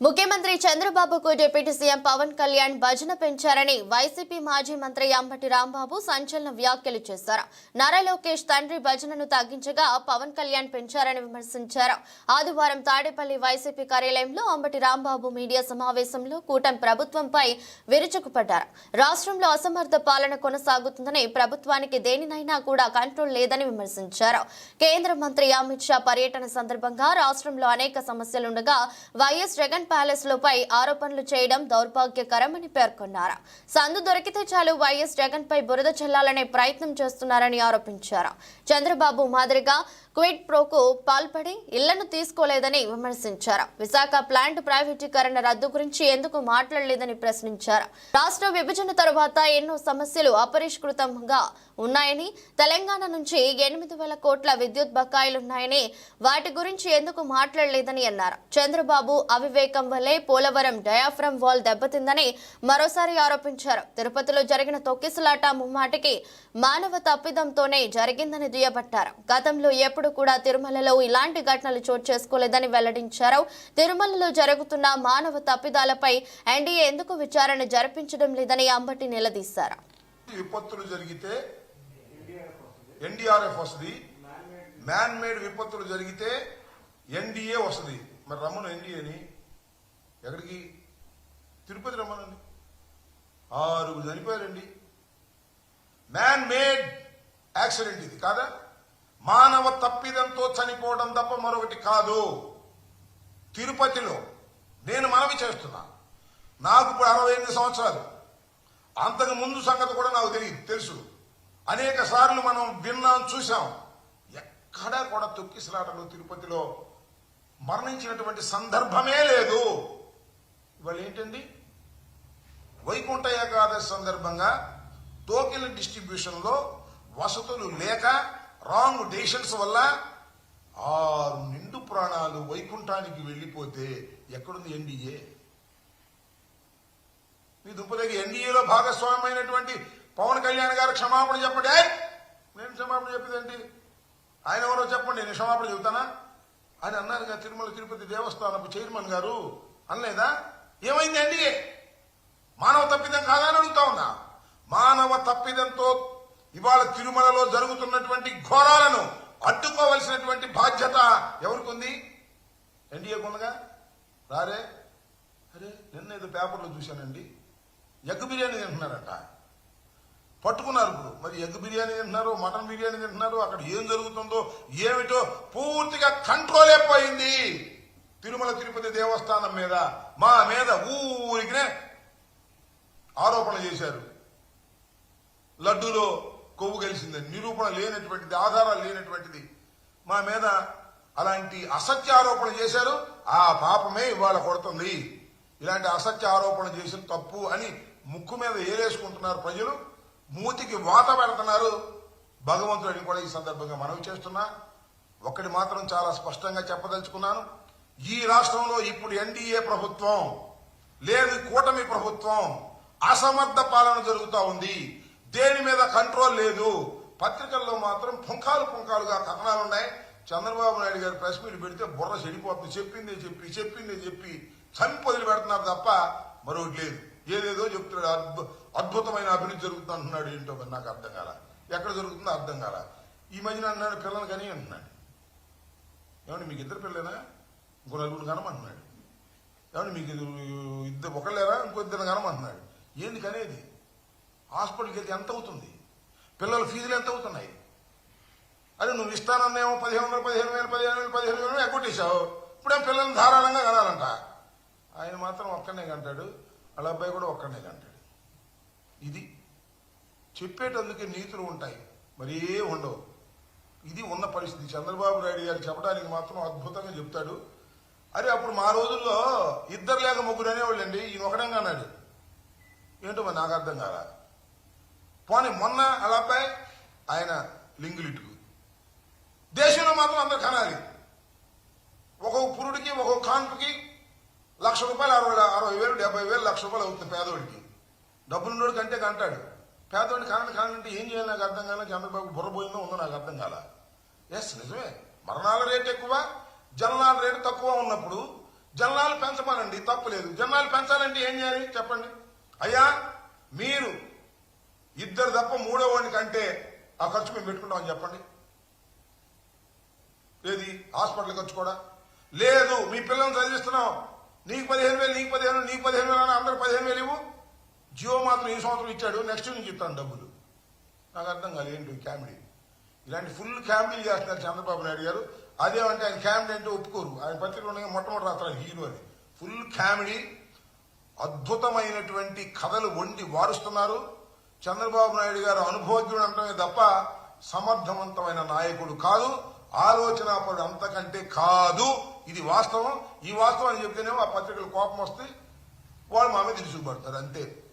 ముఖ్యమంత్రి చంద్రబాబుకు deputy CM Pawan Kalyan భజన పెంచారని వైసీపీ మాజీ మంత్రి అంబటి రాంబాబు సంచలన వ్యాఖ్యలు చేశారు. నారా లోకేష్ తండ్రి భజనను తగ్గించగా పవన్ కళ్యాణ్ పెంచారని విమర్శించారు. ఆదివారం తాడేపల్లి వైసీపీ కార్యాలయంలో అంబటి రాంబాబు మీడియా సమావేశంలో కూటమి ప్రభుత్వంపై విరుచుకుపడ్డారు. రాష్ట్రంలో అసమర్థ పాలన కొనసాగుతుందని ప్రభుత్వానికి దేనినైనా కూడా కంట్రోల్ లేదని విమర్శించారు. కేంద్ర మంత్రి అమిత్ షా పర్యటన సందర్భంగా రాష్ట్రంలో అనేక సమస్యలుండగా వైఎస్ జగన్ ప్యాలెస్ లపై ఆరోపణలు చేయడం దౌర్భాగ్యకరమని పేర్కొన్నారు. సందు దొరికితే చాలు వైఎస్ జగన్ పై బురద చెల్లాలనే ప్రయత్నం చేస్తున్నారని ఆరోపించారు. చంద్రబాబు మాదిరిగా క్విడ్ ప్రోకు పాల్పడి ఇళ్ళను తీసుకోలేదని విమర్శించారు. విశాఖ ప్లాంట్ ప్రైవేటీకరణ రద్దు గురించి ఎందుకు మాట్లాడలేదని ప్రశ్నించారు. రాష్ట్ర విభజన తరువాత ఎన్నో సమస్యలు అపరిష్కృతంగా ఉన్నాయని తెలంగాణ నుంచి ఎనిమిది వేల కోట్ల విద్యుత్ బకాయిలున్నాయని వాటి గురించి ఎందుకు మాట్లాడలేదని అన్నారు. చంద్రబాబు అవివేక వల్లే పోలవరం డయాఫ్రమ్ వాల్ దెబ్బతిందని మరోసారి ఆరోపించారు. తిరుపతిలో జరిగిన తొక్కిసలాట ముమ్మాటికి మానవ తప్పిదంతోనే జరిగిందని దుయ్యబట్టారు. గతంలో ఎప్పుడు కూడా తిరుమలలో ఇలాంటి ఘటనలు చోటు చేసుకోలేదని వెల్లడించారు. తిరుమలలో జరుగుతున్న మానవ తప్పిదాలపై ఎన్డీఏ ఎందుకు విచారణ జరిపించడం లేదని అంబటి నిలదీశారు. విపత్తులు జరిగితే ఎన్డీఆర్ఎఫ్ వస్తుంది. మ్యాన్ మేడ్ విపత్తులు జరిగితే ఎన్డీఏ వస్తుంది. మరి రమ్మను ఎన్డీఏని ఎక్కడికి? తిరుపతి రమ్మనండి. ఆరుగురు చనిపోయారండి. మ్యాన్ మేడ్ యాక్సిడెంట్ ఇది కాదా? మానవ తప్పిదంతో చనిపోవడం తప్ప మరొకటి కాదు. తిరుపతిలో నేను మనవి చేస్తున్నా. నాకు ఇప్పుడు అరవై ఎనిమిది సంవత్సరాలు. అంతకు ముందు సంగతి కూడా నాకు తెలియదు తెలుసు. అనేక సార్లు మనం విన్నాం చూసాం ఎక్కడా కూడా తొక్కిసలాటలు తిరుపతిలో మరణించినటువంటి సందర్భమే లేదు. ఏంటండి? వైకుంఠ ఏకాదశి సందర్భంగా టోకెన్ డిస్ట్రిబ్యూషన్లో వసతులు లేక రాంగ్ డెసిషన్స్ వల్ల ఆరు నిండు ప్రాణాలు వైకుంఠానికి వెళ్ళిపోతే ఎక్కడుంది ఎన్డీఏ మీ దుంపదగి ఎన్డీఏలో భాగస్వామ్యమైనటువంటి పవన్ కళ్యాణ్ గారు క్షమాపణ చెప్పండి. నేను క్షమాపణ చెప్పేదేంటి? ఆయన ఎవరో చెప్పండి నేను క్షమాపణ చెబుతానా? అని అన్నారు తిరుమల తిరుపతి దేవస్థానపు చైర్మన్ గారు. అనలేదా? ఏమైంది మానవ తప్పిదం కాదా అని అడుగుతా ఉన్నా. మానవ తప్పిదంతో ఇవాళ తిరుమలలో జరుగుతున్నటువంటి ఘోరాలను అడ్డుకోవలసినటువంటి బాధ్యత ఎవరికి ఉంది ఎన్డీఏకు ఉందిగా? రారే? అరే నిన్న ఏదో పేపర్లో చూశానండి. ఎగ్ బిర్యానీ తింటున్నారట. పట్టుకున్నారు ఇప్పుడు. మరి ఎగ్ బిర్యానీ తింటున్నారు మటన్ బిర్యానీ తింటున్నారు అక్కడ ఏం జరుగుతుందో ఏమిటో పూర్తిగా కంట్రోల్ అయిపోయింది తిరుమల తిరుపతి దేవస్థానం మీద మా మీద ఊరికినే ఆరోపణ చేశారు. లడ్డూలో కొవ్వు కలిసింది నిరూపణ లేనటువంటిది ఆధారాలు లేనటువంటిది. మా మీద అలాంటి అసత్య ఆరోపణ చేశారు ఆ పాపమే ఇవాళ కొడుతుంది. ఇలాంటి అసత్య ఆరోపణ చేసిన తప్పు అని ముక్కు మీద ఏలేసుకుంటున్నారు ప్రజలు. మూతికి వాత పెడుతున్నారు. భగవంతుడిని కూడా ఈ సందర్భంగా మనవి చేస్తున్నా. ఒక్కటి మాత్రం చాలా స్పష్టంగా చెప్పదలుచుకున్నాను. ఈ రాష్ట్రంలో ఇప్పుడు ఎన్డీఏ ప్రభుత్వం లేదు కూటమి ప్రభుత్వం అసమర్థ పాలన జరుగుతూ ఉంది. దేని మీద కంట్రోల్ లేదు. పత్రికల్లో మాత్రం పుంఖాలు పుంఖాలుగా కథనాలు ఉన్నాయి. చంద్రబాబు నాయుడు గారు ప్రెస్ మీట్ పెడితే బుర్ర చెడిపోతుంది. చెప్పిందే చెప్పి చెప్పిందే చెప్పి చంపి వదిలి పెడుతున్నారు తప్ప మరొకటి లేదు. ఏదేదో చెప్తున్నాడు. అద్భు- అద్భుతమైన అభివృద్ధి జరుగుతుంది అంటున్నాడు ఏంటో మరి నాకు అర్థం కాల. ఎక్కడ జరుగుతుందో అర్థం కాల. ఈ మధ్యన అన్నాడు పిల్లలు కానీ అంటున్నాడు ఏమండి మీకు ఇద్దరు పిల్లలేనా? ఇంకో నలుగురు కనమంటున్నాడు ఏమండి మీకు ఇద్దరు- ఇద్దరు ఒకళ్ళేరా ఇంకో ఇద్దరు కనమంటున్నాడు ఏంది కనేది హాస్పిటల్కి వెళ్తే ఎంత అవుతుంది? పిల్లల ఫీజులు ఎంత అవుతున్నాయి? అరే నువ్వు ఇస్తానన్నేమో పదిహేను వందలు పదిహేను వేలు పదిహేను వేలు పదిహేను వేలు ఎగ్గొట్టేశావు. ఇప్పుడేం పిల్లల్ని ధారాళంగా కనాలంట? ఆయన మాత్రం ఒక్కనే కంటాడు. వాళ్ళ అబ్బాయి కూడా ఒక్కనే కంటాడు. ఇది చెప్పేటందుకే నీతులు ఉంటాయి. మరే ఉండవు. ఇది ఉన్న పరిస్థితి. చంద్రబాబు నాయుడు గారు చెప్పడానికి మాత్రం అద్భుతంగా చెప్తాడు. అరే అప్పుడు మా రోజుల్లో ఇద్దరు లేక ముగ్గురు అనేవాళ్ళండి ఈయన ఒకడంగా అన్నాడు. ఏంటో మరి నాకు అర్థం కాల. పోనీ మొన్న అలా అబ్బాయి ఆయన లింగులిట్టుకు దేశంలో మాత్రం అందరు కనాలి. ఒక్కొక్క పురుడికి ఒక్కొక్క కాన్పుకి లక్ష రూపాయలు అరవై అరవై వేలు డెబ్బై వేలు లక్ష రూపాయలు అవుతుంది పేదోడికి. డబ్బులున్నోడికి అంటే కంటాడు. పేదోడిని కానని కానంటే ఏం చేయాలి నాకు అర్థం కాల చంద్రబాబు బుర్రపోయిందో ఉందో నాకు అర్థం కాల. ఎస్ నిజమే. మరణాల రేట్ ఎక్కువ. జననాల రేటు తక్కువ ఉన్నప్పుడు జనాలు పెంచమనండి తప్పులేదు జనాలు పెంచాలంటే ఏం చేయాలి? చెప్పండి. అయ్యా మీరు ఇద్దరు తప్ప మూడో వాడికి కంటే ఆ ఖర్చు మేము పెట్టుకుంటామని చెప్పండి. ఏది? హాస్పిటల్ ఖర్చు కూడా? లేదు మీ పిల్లల్ని చదివిస్తున్నాం. నీకు పదిహేను వేలు నీకు పదిహేను నీకు పదిహేను వేలు అని అందరు పదిహేను వేలు ఇవ్వు. జియో మాత్రం ఈ సంవత్సరం ఇచ్చాడు. నెక్స్ట్ నుంచి ఇస్తాను డబ్బులు. నాకు అర్థం కాదు ఏంటి కామెడీ? ఇలాంటి ఫుల్ కామెడీ చేస్తున్నారు చంద్రబాబు నాయుడు గారు. అదేమంటే ఆయన కామెడీ అంటే ఒప్పుకోరు. ఆయన పత్రికలు ఉండగా మొట్టమొదటి రాస్తారు హీరో అని ఫుల్ కామెడీ అద్భుతమైనటువంటి కథలు వండి వారుస్తున్నారు. చంద్రబాబు నాయుడు గారు అనుభవజ్ఞుడు అంటమే తప్ప సమర్థవంతమైన నాయకుడు కాదు. ఆలోచనాపరుడు అంతకంటే కాదు. ఇది వాస్తవం. ఈ వాస్తవాన్ని చెప్తేనేమో ఆ పత్రికలు కోపం వస్తే వాళ్ళు మా మీద చూపడతారు అంతే.